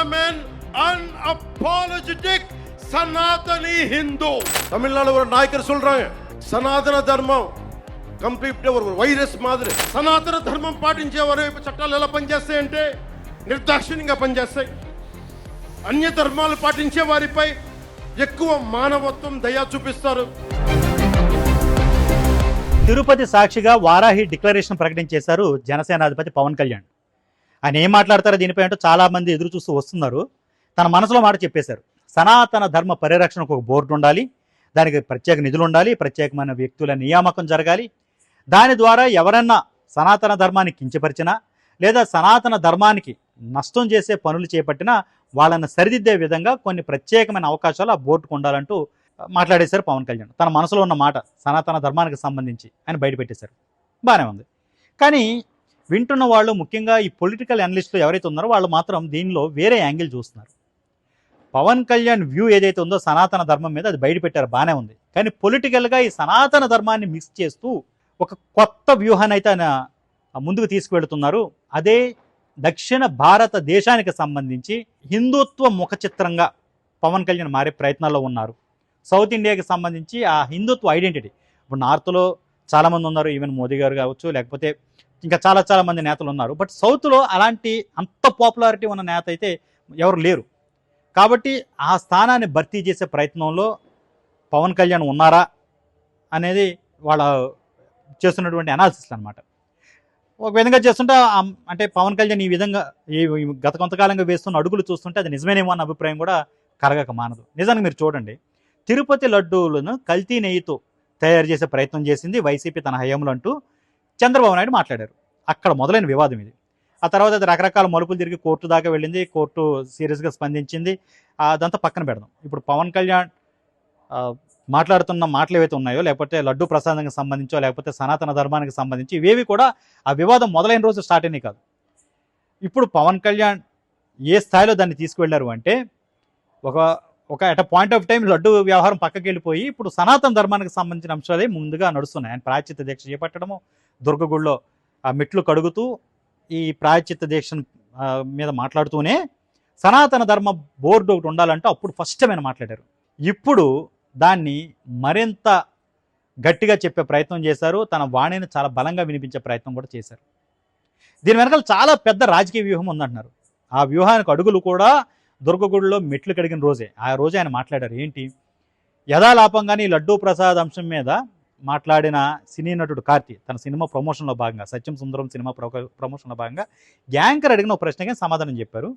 I'm an unapologetic Sanatani Hindu Tamil Nadu ஒரு நாயக்கர் சொல்றாங்க సనాతన ధర్మం కంప్లీట్ ఒక వైరస్ మాదిరి సనాతన ధర్మం పాటించే వారి వైపు చట్టాలు ఎలా పనిచేస్తాయంటే నిర్దాక్షిణ్యంగా పనిచేస్తాయి అన్య ధర్మాలు పాటించే వారిపై ఎక్కువ మానవత్వం దయ చూపిస్తారు తిరుపతి సాక్షిగా వారాహి డిక్లరేషన్ ప్రకటించేశారు జనసేన అధిపతి పవన్ కళ్యాణ్ ఆయన ఏం మాట్లాడతారో దీనిపై అంటే చాలామంది ఎదురు చూస్తూ వస్తున్నారు. తన మనసులో మాట చెప్పేశారు. సనాతన ధర్మ పరిరక్షణకు ఒక బోర్డు ఉండాలి. దానికి ప్రత్యేక నిధులు ఉండాలి. ప్రత్యేకమైన వ్యక్తుల నియామకం జరగాలి. దాని ద్వారా ఎవరన్నా సనాతన ధర్మాన్ని కించపరిచినా లేదా సనాతన ధర్మానికి నష్టం చేసే పనులు చేపట్టినా వాళ్ళని సరిదిద్దే విధంగా కొన్ని ప్రత్యేకమైన అవకాశాలు ఆ బోర్డుకు ఉండాలంటూ మాట్లాడేశారు పవన్ కళ్యాణ్. తన మనసులో ఉన్న మాట సనాతన ధర్మానికి సంబంధించి ఆయన బయటపెట్టేశారు. బాగానే ఉంది. కానీ వింటున్న వాళ్ళు ముఖ్యంగా ఈ పొలిటికల్ అనలిస్టులు ఎవరైతే ఉన్నారో వాళ్ళు మాత్రం దీనిలో వేరే యాంగిల్ చూస్తున్నారు. పవన్ కళ్యాణ్ వ్యూ ఏదైతే ఉందో సనాతన ధర్మం మీద అది బయటపెట్టారు బాగానే ఉంది. కానీ పొలిటికల్గా ఈ సనాతన ధర్మాన్ని మిక్స్ చేస్తూ ఒక కొత్త వ్యూహాన్ని అయితే ఆయన ముందుకు తీసుకువెళ్తున్నారు. అదే దక్షిణ భారతదేశానికి సంబంధించి హిందుత్వ ముఖ చిత్రంగా పవన్ కళ్యాణ్ మారే ప్రయత్నాల్లో ఉన్నారు. సౌత్ ఇండియాకి సంబంధించి ఆ హిందుత్వ ఐడెంటిటీ ఇప్పుడు నార్త్లో చాలామంది ఉన్నారు ఈవెన్ మోదీ గారు కావచ్చు లేకపోతే ఇంకా చాలా చాలా మంది నేతలు ఉన్నారు బట్ సౌత్లో అలాంటి అంత పాపులారిటీ ఉన్న నేత అయితే ఎవరు లేరు. కాబట్టి ఆ స్థానాన్ని భర్తీ చేసే ప్రయత్నంలో పవన్ కళ్యాణ్ ఉన్నారా అనేది వాళ్ళ చేస్తున్నటువంటి అనాలిసిస్ అనమాట ఒక విధంగా చేస్తుంటే అంటే పవన్ కళ్యాణ్ ఈ విధంగా ఈ ఈ గత కొంతకాలంగా వేస్తున్న అడుగులు చూస్తుంటే అది నిజమేనేమో అన్న అభిప్రాయం కూడా కరగక మానదు. నిజానికి మీరు చూడండి. తిరుపతి లడ్డూలను కల్తీ నెయ్యితో తయారు చేసే ప్రయత్నం చేసింది వైసీపీ తన హయాంలో అంటూ చంద్రబాబు నాయుడు మాట్లాడారు. అక్కడ మొదలైన వివాదం ఇది. ఆ తర్వాత అది రకరకాల మలుపులు తిరిగి కోర్టు దాకా వెళ్ళింది. కోర్టు సీరియస్గా స్పందించింది. అదంతా పక్కన పెడదాం. ఇప్పుడు పవన్ కళ్యాణ్ మాట్లాడుతున్న మాటలు ఏవైతే ఉన్నాయో లేకపోతే లడ్డు ప్రసాదానికి సంబంధించో లేకపోతే సనాతన ధర్మానికి సంబంధించి ఇవేవి కూడా ఆ వివాదం మొదలైన రోజు స్టార్ట్ అయినాయి కాదు. ఇప్పుడు పవన్ కళ్యాణ్ ఏ స్థాయిలో దాన్ని తీసుకువెళ్ళారు అంటే ఒక ఒక at point of time laddu వ్యవహారం పక్కకి వెళ్ళిపోయి ఇప్పుడు సనాతన ధర్మానికి సంబంధించిన అంశాలే ముందుగా నడుస్తున్నాయి. ఆయన ప్రాయచిత్త దీక్ష చేపట్టడము దుర్గగుడిలో ఆ మెట్లు కడుగుతూ ఈ ప్రాయచిత్త దీక్ష మీద మాట్లాడుతూనే సనాతన ధర్మ బోర్డు ఒకటి ఉండాలంటే అప్పుడు ఫస్ట్ ఆయన మాట్లాడారు. ఇప్పుడు దాన్ని మరింత గట్టిగా చెప్పే ప్రయత్నం చేశారు. తన వాణిని చాలా బలంగా వినిపించే ప్రయత్నం కూడా చేశారు. దీని వెనకాల చాలా పెద్ద రాజకీయ వ్యూహం ఉందంటున్నారు. ఆ వ్యూహానికి అడుగులు కూడా దుర్గగుడిలో మెట్లు కడిగిన రోజే. ఆ రోజే ఆయన మాట్లాడారు. ఏంటి? యథాలాపంగానే ఈ లడ్డూ ప్రసాద్ అంశం మీద మాట్లాడిన సినీ నటుడు కార్తీ తన సినిమా ప్రమోషన్లో భాగంగా సత్యం సుందరం సినిమా ప్రొ- ప్రమోషన్లో భాగంగా యాంకర్ అడిగిన ఒక ప్రశ్నకి సమాధానం చెప్పారు.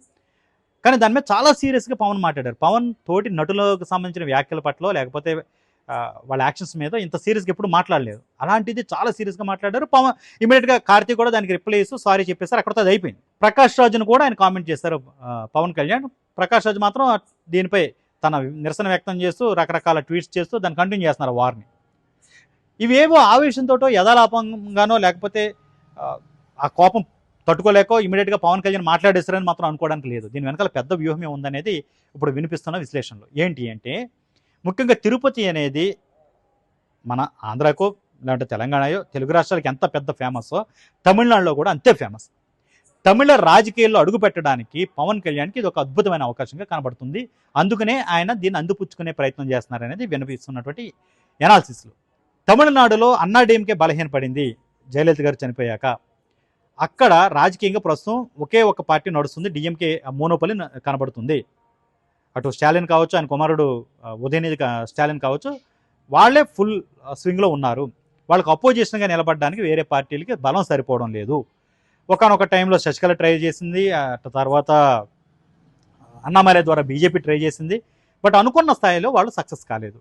కానీ దాని మీద చాలా సీరియస్గా పవన్ మాట్లాడారు. పవన్ తోటి నటులకు సంబంధించిన వ్యాఖ్యల పట్ల లేకపోతే వాళ్ళ యాక్షన్స్ మీద ఇంత సీరియస్గా ఎప్పుడు మాట్లాడలేదు. అలాంటిది చాలా సీరియస్గా మాట్లాడారు. పవన్ ఇమీడియట్గా కార్తీక్ కూడా దానికి రిప్లై ఇస్తూ సారీ చెప్పేశారు. అక్కడతో అది అయిపోయింది. ప్రకాష్ రాజును కూడా ఆయన కామెంట్ చేశారు పవన్ కళ్యాణ్. ప్రకాష్ రాజు మాత్రం దీనిపై తన నిరసన వ్యక్తం చేస్తూ రకరకాల ట్వీట్స్ చేస్తూ దాన్ని కంటిన్యూ చేస్తున్నారు వార్ని. ఇవేవో ఆవేశంతో యథాలాపంగానో లేకపోతే ఆ, కోపం తట్టుకోలేకో ఇమీడియట్గా పవన్ కళ్యాణ్ మాట్లాడేస్తారని మాత్రం అనుకోవడానికి లేదు. దీని వెనకాల పెద్ద వ్యూహమే ఉందనేది ఇప్పుడు వినిపిస్తున్న విశ్లేషణలో. ఏంటి అంటే ముఖ్యంగా తిరుపతి అనేది మన ఆంధ్రాకో లేదంటే తెలంగాణయో తెలుగు రాష్ట్రాలకి ఎంత పెద్ద ఫేమస్సో తమిళనాడులో కూడా అంతే ఫేమస్. తమిళ రాజకీయాల్లో అడుగు పెట్టడానికి పవన్ కళ్యాణ్కి ఇది ఒక అద్భుతమైన అవకాశంగా కనబడుతుంది. అందుకనే ఆయన దీన్ని అందిపుచ్చుకునే ప్రయత్నం చేస్తున్నారనేది వినిపిస్తున్నటువంటి ఎనాలిసిస్లు తమిళనాడులో అన్నా డీఎంకే బలహీనపడింది. జయలలిత గారు చనిపోయాక. అక్కడ రాజకీయంగా ప్రస్తుతం ఒకే ఒక పార్టీ నడుస్తుంది. డిఎంకే మోనోపలి కనబడుతుంది. అటు స్టాలిన్ కావచ్చు ఆయన కుమారుడు ఉదయనిధి కా- స్టాలిన్ కావచ్చు వాళ్ళే ఫుల్ స్వింగ్లో ఉన్నారు. వాళ్ళకి అపోజిషన్గా నిలబడడానికి వేరే పార్టీలకి బలం సరిపోవడం లేదు. ఒకనొక టైంలో శశికళ ట్రై చేసింది. తర్వాత అన్నామలై ద్వారా బీజేపీ ట్రై చేసింది. బట్ అనుకున్న స్థాయిలో వాళ్ళు సక్సెస్ కాలేదు.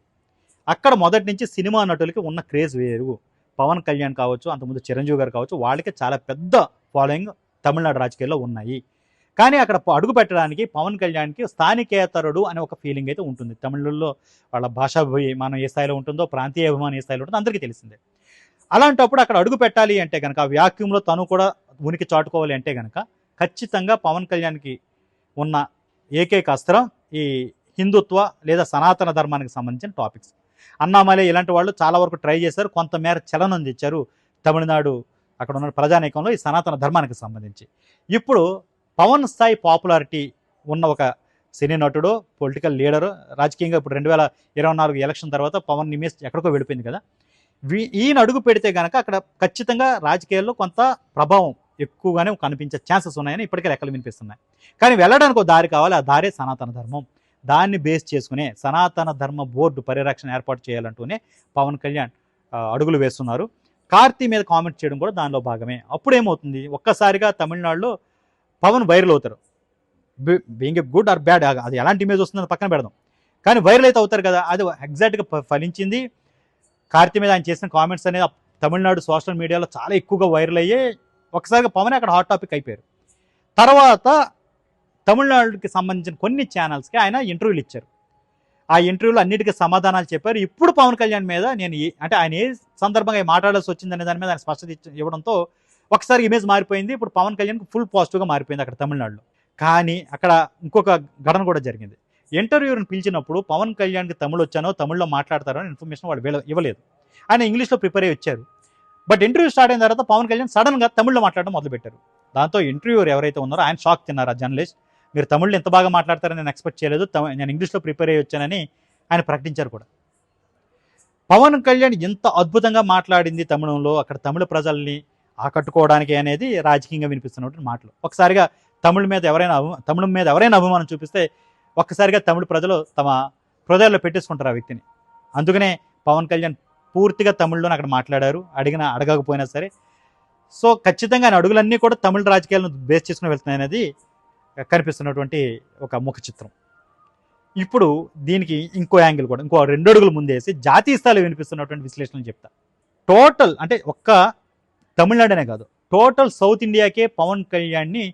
అక్కడ మొదటి నుంచి సినిమా నటులకి ఉన్న క్రేజ్ వేరు. పవన్ కళ్యాణ్ కావచ్చు అంతకుముందు చిరంజీవి గారు కావచ్చు వాళ్ళకి చాలా పెద్ద ఫాలోయింగ్ తమిళనాడు రాజకీయాల్లో ఉన్నాయి. కానీ అక్కడ అడుగు పెట్టడానికి పవన్ కళ్యాణ్కి స్థానికేతరుడు అనే ఒక ఫీలింగ్ అయితే ఉంటుంది. తమిళుల్లో వాళ్ళ భాషా మనం ఏ స్థాయిలో ఉంటుందో ప్రాంతీయ అభిమానం ఏ స్థాయిలో ఉంటుందో అందరికీ తెలిసిందే. అలాంటప్పుడు అక్కడ అడుగు పెట్టాలి అంటే కనుక ఆ వ్యాక్యూమ్లో తను కూడా ఉనికి చాటుకోవాలి అంటే కనుక ఖచ్చితంగా పవన్ కళ్యాణ్కి ఉన్న ఏకైక అస్త్రం ఈ హిందుత్వ లేదా సనాతన ధర్మానికి సంబంధించిన టాపిక్స్ అన్నామలై ఇలాంటి వాళ్ళు చాలా వరకు ట్రై చేశారు. కొంతమేర చలనం తెచ్చారు తమిళనాడు అక్కడ ఉన్న ప్రజానీకంలో ఈ సనాతన ధర్మానికి సంబంధించి. ఇప్పుడు పవన్ స్థాయి పాపులారిటీ ఉన్న ఒక సినీ నటుడు పొలిటికల్ లీడరు రాజకీయంగా ఇప్పుడు రెండు వేల ఇరవై నాలుగు ఎలక్షన్ తర్వాత పవన్ నిమేష్ ఎక్కడికో వెళ్ళిపోయింది కదా. వీ- ఈయన అడుగు పెడితే కనుక అక్కడ ఖచ్చితంగా రాజకీయాల్లో కొంత ప్రభావం ఎక్కువగానే కనిపించే ఛాన్సెస్ ఉన్నాయని ఇప్పటికే లెక్కలు వినిపిస్తున్నాయి. కానీ వెళ్ళడానికి ఒక దారి కావాలి ఆ దారే సనాతన ధర్మం. దాన్ని బేస్ చేసుకునే సనాతన ధర్మ బోర్డు పరిరక్షణ ఏర్పాటు చేయాలంటూనే పవన్ కళ్యాణ్ అడుగులు వేస్తున్నారు. కార్తీ మీద కామెంట్ చేయడం కూడా దానిలో భాగమే. అప్పుడు ఏమవుతుంది ఒక్కసారిగా తమిళనాడులో పవన్ వైరల్ అవుతారు. Being a good or bad అది ఎలాంటి ఇమేజ్ వస్తుందని పక్కన పెడదాం. కానీ వైరల్ అయితే అవుతారు కదా అది ఎగ్జాక్ట్గా ఫలించింది. కార్తీ మీద ఆయన చేసిన కామెంట్స్ అనేది తమిళనాడు సోషల్ మీడియాలో చాలా ఎక్కువగా వైరల్ అయ్యి ఒకసారిగా పవన్ అక్కడ హాట్ టాపిక్ అయిపోయారు. తర్వాత తమిళనాడుకి సంబంధించిన కొన్ని ఛానల్స్కి ఆయన ఇంటర్వ్యూలు ఇచ్చారు. ఆ ఇంటర్వ్యూలో అన్నిటికీ సమాధానాలు చెప్పారు. ఇప్పుడు పవన్ కళ్యాణ్ మీద నేను ఏ- అంటే ఆయన ఏ సందర్భంగా మాట్లాడాల్సి వచ్చిందనే దాని మీద ఆయన స్పష్టత ఇవ్వడంతో ఒకసారి ఇమేజ్ మారిపోయింది. ఇప్పుడు పవన్ కళ్యాణ్కి ఫుల్ పాజిటివ్గా మారిపోయింది అక్కడ తమిళనాడులో. కానీ అక్కడ ఇంకొక ఘటన కూడా జరిగింది. ఇంటర్వ్యూని పిలిచినప్పుడు పవన్ కళ్యాణ్కి తమిళ్ వచ్చానో తమిళ్ళో మాట్లాడతారో ఇన్ఫర్మేషన్ వాళ్ళు ఇవ్వలేదు. ఆయన ఇంగ్లీష్లో ప్రిపేర్ అయ్యి వచ్చారు. బట్ ఇంటర్వ్యూ స్టార్ట్ అయిన తర్వాత పవన్ కళ్యాణ్ సడన్గా తమిళ్ళో మాట్లాడడం మొదలుపెట్టారు. దాంతో ఇంటర్వ్యూర్ ఎవరైతే ఉన్నారో ఆయన షాక్ తిన్నారు ఆ జర్నలిస్ట్ మీరు తమిళ్ళో ఎంత బాగా మాట్లాడతారని నేను ఎక్స్పెక్ట్ చేయలేదు. తమి- నేను ఇంగ్లీష్లో ప్రిపేర్ అయ్యి వచ్చానని ఆయన ప్రకటించారు కూడా. పవన్ కళ్యాణ్ ఎంత అద్భుతంగా మాట్లాడింది తమిళంలో అక్కడ తమిళ ప్రజల్ని ఆకట్టుకోవడానికి అనేది రాజకీయంగా వినిపిస్తున్నటువంటి మాటలు. ఒకసారిగా తమిళ మీద ఎవరైనా అభి- తమిళం మీద ఎవరైనా అభిమానం చూపిస్తే ఒక్కసారిగా తమిళ ప్రజలు తమ హృదయాల్లో పెట్టేసుకుంటారు ఆ వ్యక్తిని. అందుకనే పవన్ కళ్యాణ్ పూర్తిగా తమిళ్ళోనే అక్కడ మాట్లాడారు. అడిగినా అడగకపోయినా సరే. సో ఖచ్చితంగా ఆయన అడుగులన్నీ కూడా తమిళ రాజకీయాలను బేస్ చేసుకుని వెళ్తున్నాయి అనేది కనిపిస్తున్నటువంటి ఒక ముఖ చిత్రం. ఇప్పుడు దీనికి ఇంకో యాంగిల్ కూడా ఇంకో రెండు అడుగులు ముందేసి జాతీయ స్థాయిలో వినిపిస్తున్నటువంటి విశ్లేషణలు చెప్తా. టోటల్ అంటే ఒక్క తమిళనాడునే కాదు టోటల్ సౌత్ ఇండియాకే పవన్ కళ్యాణ్ని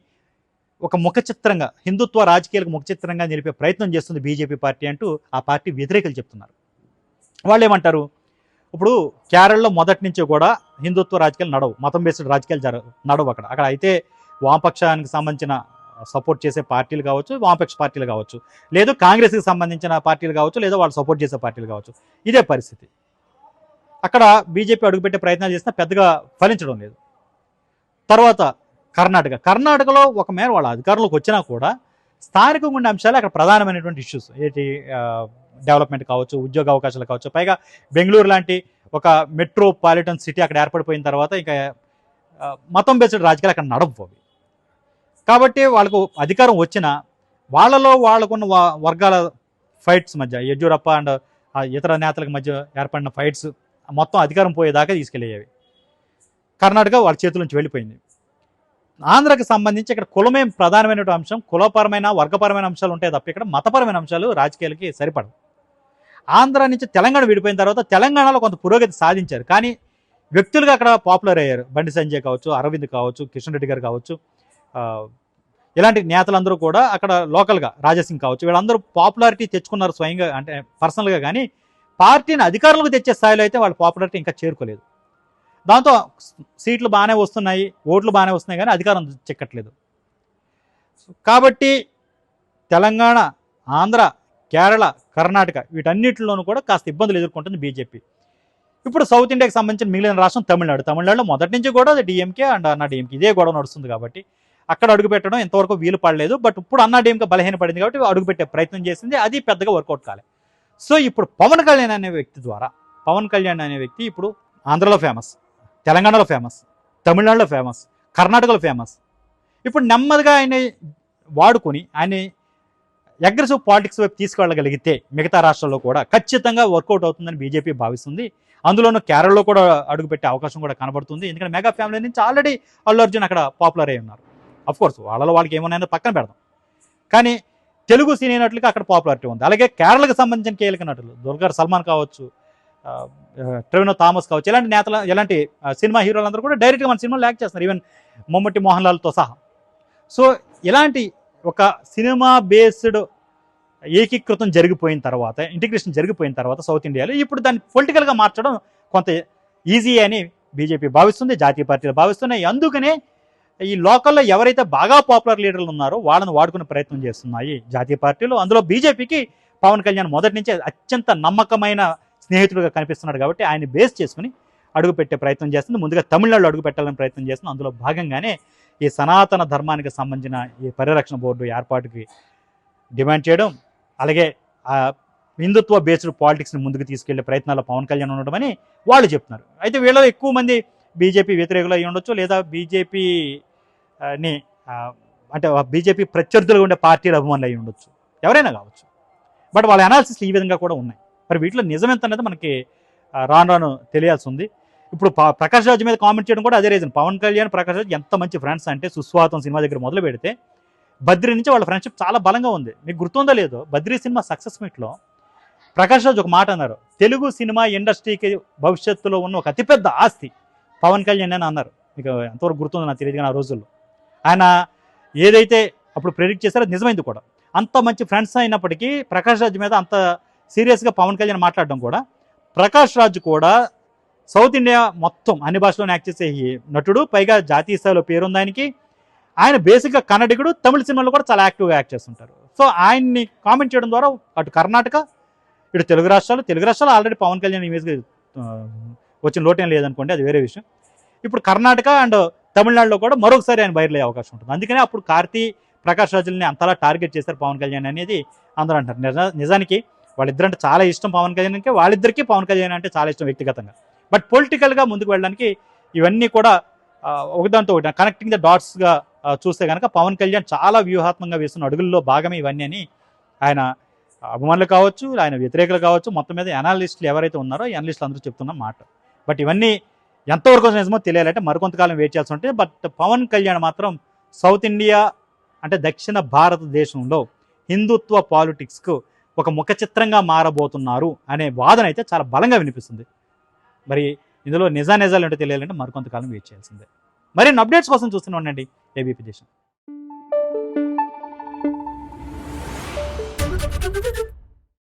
ఒక ముఖ చిత్రంగా హిందుత్వ రాజకీయాలకు ముఖ చిత్రంగా నిలిపే ప్రయత్నం చేస్తుంది బీజేపీ పార్టీ అంటూ ఆ పార్టీ వ్యతిరేకులు చెప్తున్నారు. వాళ్ళు ఏమంటారు ఇప్పుడు కేరళలో మొదటి నుంచి కూడా హిందుత్వ రాజకీయాలు నడవు మతం బేస్డ్ రాజకీయాలు జరగ నడవు అక్కడ. అక్కడ అయితే వామపక్షానికి సంబంధించిన సపోర్ట్ చేసే పార్టీలు కావచ్చు వామపక్ష పార్టీలు కావచ్చు లేదు కాంగ్రెస్కి సంబంధించిన పార్టీలు కావచ్చు లేదా వాళ్ళు సపోర్ట్ చేసే పార్టీలు కావచ్చు ఇదే పరిస్థితి. అక్కడ బీజేపీ అడుగుపెట్టే ప్రయత్నాలు చేసినా పెద్దగా ఫలించడం లేదు. తర్వాత కర్ణాటక. కర్ణాటకలో ఒక మేర వాళ్ళ అధికారంలోకి వచ్చినా కూడా స్థానికంగా ఉండే అంశాలు అక్కడ ప్రధానమైనటువంటి ఇష్యూస్ ఏంటి డెవలప్మెంట్ కావచ్చు ఉద్యోగ అవకాశాలు కావచ్చు. పైగా బెంగళూరు లాంటి ఒక మెట్రోపాలిటన్ సిటీ అక్కడ ఏర్పడిపోయిన తర్వాత ఇంకా మతం బేస్డ్ రాజకీయాలు అక్కడ నడవు కాబట్టి వాళ్ళకు అధికారం వచ్చినా వాళ్ళలో వాళ్ళకున్న వర్గాల ఫైట్స్ మధ్య యడ్యూరప్ప అండ్ ఇతర నేతలకు మధ్య ఏర్పడిన ఫైట్స్ మొత్తం అధికారం పోయేదాకా తీసుకెళ్ళేవి. కర్ణాటక వాళ్ళ చేతుల నుంచి వెళ్ళిపోయింది. ఆంధ్రాకి సంబంధించి ఇక్కడ కులమే ప్రధానమైన అంశం కులపరమైన వర్గపరమైన అంశాలు ఉంటాయి తప్ప ఇక్కడ మతపరమైన అంశాలు రాజకీయాలకి సరిపడవు. ఆంధ్ర నుంచి తెలంగాణ విడిపోయిన తర్వాత తెలంగాణలో కొంత పురోగతి సాధించారు. కానీ వ్యక్తులుగా అక్కడ పాపులర్ అయ్యారు. బండి సంజయ్ కావచ్చు అరవింద్ కావచ్చు కిషన్ రెడ్డి గారు కావచ్చు. ఇలాంటి నేతలందరూ కూడా అక్కడ లోకల్గా రాజసింగ్ కావచ్చు వీళ్ళందరూ పాపులారిటీ తెచ్చుకున్నారు స్వయంగా అంటే పర్సనల్గా కానీ పార్టీని అధికారులకు తెచ్చే స్థాయిలో అయితే వాళ్ళ పాపులారిటీ ఇంకా చేరుకోలేదు. దాంతో సీట్లు బాగానే వస్తున్నాయి ఓట్లు బాగానే వస్తున్నాయి కానీ అధికారం చిక్కట్లేదు. కాబట్టి తెలంగాణ ఆంధ్ర కేరళ కర్ణాటక వీటన్నిటిలోనూ కూడా కాస్త ఇబ్బందులు ఎదుర్కొంటుంది బీజేపీ. ఇప్పుడు సౌత్ ఇండియాకి సంబంధించిన మిగిలిన రాష్ట్రం తమిళనాడు. తమిళనాడులో మొదటి నుంచి కూడా డిఎంకే అండ్ అన్నా డిఎంకే ఇదే గొడవ నడుస్తుంది కాబట్టి అక్కడ అడుగు పెట్టడం ఎంతవరకు వీలు పడలేదు. బట్ ఇప్పుడు అన్నా డిఎంకే బలహీనపడింది కాబట్టి అడుగుపెట్టే ప్రయత్నం చేసింది. అది పెద్దగా వర్కౌట్ కాలే. సో ఇప్పుడు పవన్ కళ్యాణ్ అనే వ్యక్తి ద్వారా పవన్ కళ్యాణ్ అనే వ్యక్తి ఇప్పుడు ఆంధ్రలో ఫేమస్ తెలంగాణలో ఫేమస్ తమిళనాడులో ఫేమస్ కర్ణాటకలో ఫేమస్. ఇప్పుడు నెమ్మదిగా ఆయన వాడుకొని ఆయన అగ్రెసివ్ పాలిటిక్స్ వైపు తీసుకెళ్ళగలిగితే మిగతా రాష్ట్రాల్లో కూడా ఖచ్చితంగా వర్కౌట్ అవుతుందని బీజేపీ భావిస్తుంది. అందులోనూ కేరళలో కూడా అడుగుపెట్టే అవకాశం కూడా కనబడుతుంది. ఎందుకంటే మెగా ఫ్యామిలీ నుంచి ఆల్రెడీ అల్లు అర్జున్ అక్కడ పాపులర్ అయి ఉన్నారు. కోర్స్ వాళ్ళలో వాళ్ళకి ఏమన్నా పక్కన పెడదాం. కానీ తెలుగు సినీ నటులకి అక్కడ పాపులారిటీ ఉంది. అలాగే కేరళకు సంబంధించిన కీలక నటులు దుర్గారు సల్మాన్ కావచ్చు ట్రెవినో థామస్ కావచ్చు ఇలాంటి నేతల ఇలాంటి సినిమా హీరోలందరూ కూడా డైరెక్ట్గా మన సినిమా యాక్ట్ చేస్తున్నారు. ఈవెన్ మమ్మటి మోహన్ లాల్తో సహా. సో ఇలాంటి ఒక సినిమా బేస్డ్ ఏకీకృతం జరిగిపోయిన తర్వాత ఇంటిగ్రేషన్ జరిగిపోయిన తర్వాత సౌత్ ఇండియాలో ఇప్పుడు దాన్ని పొలిటికల్గా మార్చడం కొంత ఈజీ అని బీజేపీ భావిస్తుంది జాతీయ పార్టీలు భావిస్తున్నాయి. అందుకనే ఈ లోకల్లో ఎవరైతే బాగా పాపులర్ లీడర్లు ఉన్నారో వాళ్ళని వాడుకునే ప్రయత్నం చేస్తున్నాయి జాతీయ పార్టీలు. అందులో బీజేపీకి పవన్ కళ్యాణ్ మొదటి నుంచే అత్యంత నమ్మకమైన స్నేహితుడుగా కనిపిస్తున్నాడు కాబట్టి ఆయన బేస్ చేసుకుని అడుగుపెట్టే ప్రయత్నం చేస్తుంది. ముందుగా తమిళనాడులో అడుగు పెట్టాలని ప్రయత్నం చేస్తుంది. అందులో భాగంగానే ఈ సనాతన ధర్మానికి సంబంధించిన ఈ పరిరక్షణ బోర్డు ఏర్పాటుకి డిమాండ్ చేయడం అలాగే హిందుత్వ బేస్డ్ పాలిటిక్స్ని ముందుకు తీసుకెళ్ళే ప్రయత్నాల్లో పవన్ కళ్యాణ్ ఉండడమని వాళ్ళు చెప్తున్నారు. అయితే వీళ్ళలో ఎక్కువ మంది బీజేపీ వ్యతిరేకులు అయి ఉండొచ్చు లేదా బీజేపీ ని అంటే బీజేపీ ప్రత్యర్థులుగా ఉండే పార్టీల అభిమానులు అయి ఉండొచ్చు. ఎవరైనా కావచ్చు. బట్ వాళ్ళ అనాలిసిస్ ఈ విధంగా కూడా ఉన్నాయి. మరి వీటిలో నిజం ఎంత అనేది మనకి రాను రాను తెలియాల్సి ఉంది ఇప్పుడు ప్రకాష్ రాజ్ మీద కామెంట్ చేయడం కూడా అదే రీజన్ పవన్ కళ్యాణ్ ప్రకాష్ రాజ్ ఎంత మంచి ఫ్రెండ్స్ అంటే సుస్వాతం సినిమా దగ్గర మొదలు పెడితే బద్రి నుంచి వాళ్ళ ఫ్రెండ్షిప్ చాలా బలంగా ఉంది. మీకు గుర్తుందో లేదో బద్రి సినిమా సక్సెస్ మీట్లో ప్రకాష్ రాజ్ ఒక మాట అన్నారు. తెలుగు సినిమా ఇండస్ట్రీకి భవిష్యత్తులో ఉన్న ఒక అతిపెద్ద ఆస్తి పవన్ కళ్యాణ్ అని అన్నారు. మీకు ఎంతవరకు గుర్తుందో నాకు తెలియదు కానీ ఆ రోజుల్లో. ఆయన ఏదైతే అప్పుడు ప్రెడిక్ట్ చేశారో అది నిజమైంది కూడా. అంత మంచి ఫ్రెండ్స్ అయినప్పటికీ ప్రకాష్ రాజ్ మీద అంత సీరియస్గా పవన్ కళ్యాణ్ మాట్లాడడం కూడా ప్రకాష్ రాజ్ కూడా సౌత్ ఇండియా మొత్తం అన్ని భాషలోనే యాక్ట్ చేసే నటుడు పైగా జాతీయ స్థాయిలో పేరుంది ఆయనకి. ఆయన బేసిక్గా కన్నడిగుడు తమిళ సినిమాలో కూడా చాలా యాక్టివ్గా యాక్ట్ చేస్తుంటారు. సో ఆయన్ని కామెంట్ చేయడం ద్వారా అటు కర్ణాటక ఇటు తెలుగు రాష్ట్రాలు తెలుగు రాష్ట్రాలు ఆల్రెడీ పవన్ కళ్యాణ్ ఇమేజ్గా వచ్చిన లోటేం లేదనుకోండి అది వేరే విషయం. ఇప్పుడు కర్ణాటక అండ్ తమిళనాడులో కూడా మరొకసారి ఆయన బయటలే అవకాశం ఉంటుంది. అందుకనే అప్పుడు కార్తీ ప్రకాష్ రాజుల్ని అంతలా టార్గెట్ చేశారు పవన్ కళ్యాణ్ అనేది అందరూ అంటారు. నిజానికి నిజానికి వాళ్ళిద్దరంటే చాలా ఇష్టం పవన్ కళ్యాణ్కి వాళ్ళిద్దరికీ పవన్ కళ్యాణ్ అంటే చాలా ఇష్టం వ్యక్తిగతంగా. బట్ పొలిటికల్గా ముందుకు వెళ్ళడానికి ఇవన్నీ కూడా ఆ, ఒకదాంతో ఒకటి కనెక్టింగ్ ద డాట్స్గా చూస్తే కనుక పవన్ కళ్యాణ్ చాలా వ్యూహాత్మకంగా వేస్తున్న అడుగుల్లో భాగమే ఇవన్నీ అని ఆయన అభిమానులు కావచ్చు ఆయన వ్యతిరేకులు కావచ్చు మొత్తం మీద ఎనాలిస్టులు ఎవరైతే ఉన్నారో ఈ అనలిస్టులు అందరూ చెప్తున్న మాట. బట్ ఇవన్నీ ఎంతవరకు నిజమో తెలియాలంటే మరికొంతకాలం వెయిట్ చేయాల్సి ఉంటుంది. బట్ పవన్ కళ్యాణ్ మాత్రం సౌత్ ఇండియా అంటే దక్షిణ భారతదేశంలో హిందుత్వ పాలిటిక్స్కు ఒక ముఖ చిత్రంగా మారబోతున్నారు అనే వాదన అయితే చాలా బలంగా వినిపిస్తుంది. మరి ఇందులో నిజా నిజాలు ఏంటో తెలియాలంటే మరికొంతకాలం వెయిట్ చేయాల్సిందే. మరిన్ని అప్డేట్స్ కోసం చూస్తూనే ఉండండి. ఏబీపీ దేశం.